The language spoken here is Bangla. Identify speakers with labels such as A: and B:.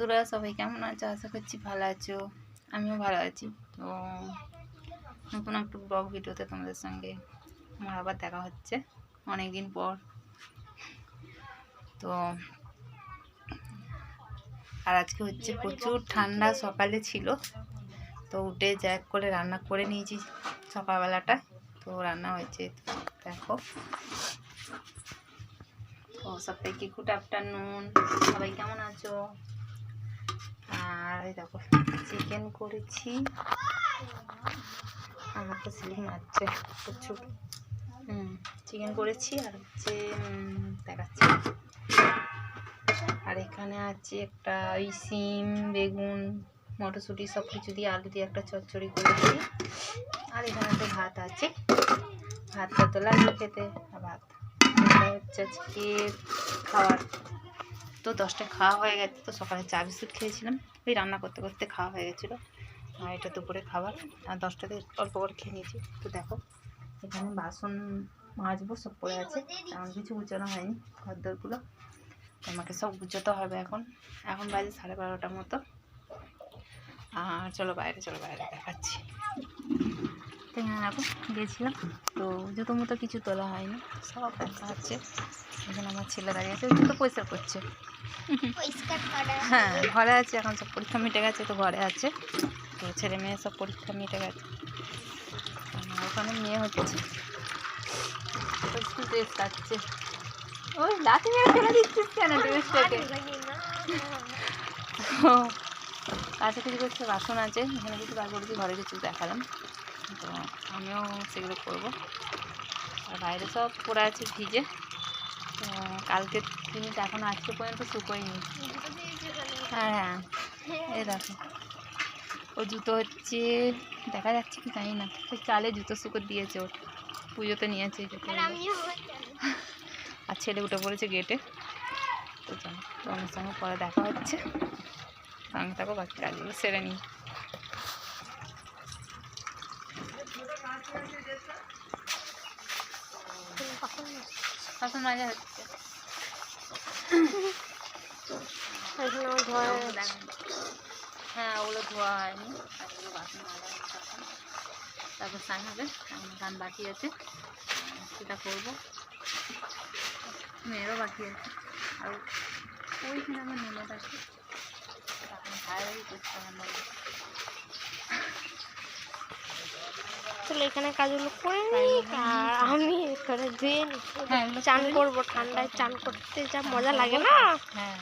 A: বন্ধুরা, সবাই কেমন আছো? আশা করছি ভালো আছো। আমিও ভালো আছি। তো নতুন একটু ব্লগ ভিডিওতে তোমাদের সঙ্গে আমার আবার দেখা হচ্ছে অনেক দিন পর। তো আর আজকে হচ্ছে প্রচুর ঠান্ডা, সকালে ছিল। তো উঠে জ্যাক করে রান্না করে নিয়েছি সকালবেলাটা। তো রান্না হয়েছে, দেখো। তো সবাইকে গুড আফটারনুন সবাই কেমন আছো? আর এই দেখো চিকেন করেছি। আমার তো সিলিং আছে, প্রচুর। হুম চিকেন করেছি আর হচ্ছে দেখাচ্ছি। আর এখানে আছে একটা ওই সিম, বেগুন, মটরশুঁটি সব কিছু দিয়ে আলু দিয়ে একটা চচ্চড়ি করেছি। আর এখানে তো ভাত আছে। ভাতটা তো লাগবে খেতে। ভাত হচ্ছে আজকে খাওয়ার। তো দশটায় খাওয়া হয়ে গেছে তো সকালে চা বিস্কুট খেয়েছিলাম। ওই রান্না করতে করতে খাওয়া হয়ে গেছিল। আর এটা দুপুরে খাবার। আর দশটাতে অল্প করে খেয়ে নিয়েছি। তো দেখো, এখানে বাসন মাজবো, সব পড়ে আছে। তেমন কিছু গুছানো হয়নি ঘরদোরগুলো। আমাকে সব গুছোতে হবে এখন। এখন বাজে সাড়ে বারোটার মতো। আর চলো বাইরে চলো বাইরে দেখাচ্ছি। এখানে দেখো গিয়েছিলাম তো জুতো মতো কিছু তোলা হয়নি সব দেখা হচ্ছে। এখানে আমার ছেলে দাঁড়িয়ে আছে ওই জুতো পরিষ্কার করছে। হ্যাঁ ঘরে আছে এখন সব পরীক্ষা মিটে গেছে তো ঘরে আছে। তো ছেলে মেয়ে সব পরীক্ষা মিটে গেছে। ওখানে মেয়ে হচ্ছে। ড্রেস কাটছে। ওই লাঠি মেরে ফেলে দিচ্ছিস কেন ড্রেসটাকে? কাছে কিছু করছে বাসন আছে। এখানে কিছু বার করেছি ঘরে কিছু দেখালাম। তো আমিও সেগুলো করব। আর বাইরে সব পড়ে আছে ভিজে। কালকে জিনিস এখন আজকে পর্যন্ত শুকোয়নি। হ্যাঁ হ্যাঁ। এই দেখো। ও জুতো হচ্ছে, দেখা যাচ্ছে কি জানি না। ওই চালে জুতো শুকো দিয়েছে ওর। পুজোতে নিয়েছে
B: আর
A: ছেলে উঠে পড়েছে গেটে তো চলো তো আমার সঙ্গে পরে দেখা হচ্ছে। সঙ্গে থাকো, বাকি কাজগুলো সেরে নিই। বাসন মাজা হচ্ছে
B: এখন ঘরে
A: হ্যাঁ ওগুলো ধোয়া হয়নি। তারপর স্নান হবে এখন গান বাকি আছে সেটা করব মেয়েরও বাকি আছে আর ওইখানে আমার ননদ আছে এখন ভাইয়েরই করতে হবে
B: চলো এখানে কাজগুলো করে নিই আর আমি এখানে ধুয়ে নিই
A: হ্যাঁ,
B: চান করব ঠান্ডায় চান করতে যা মজা লাগে না?
A: হ্যাঁ।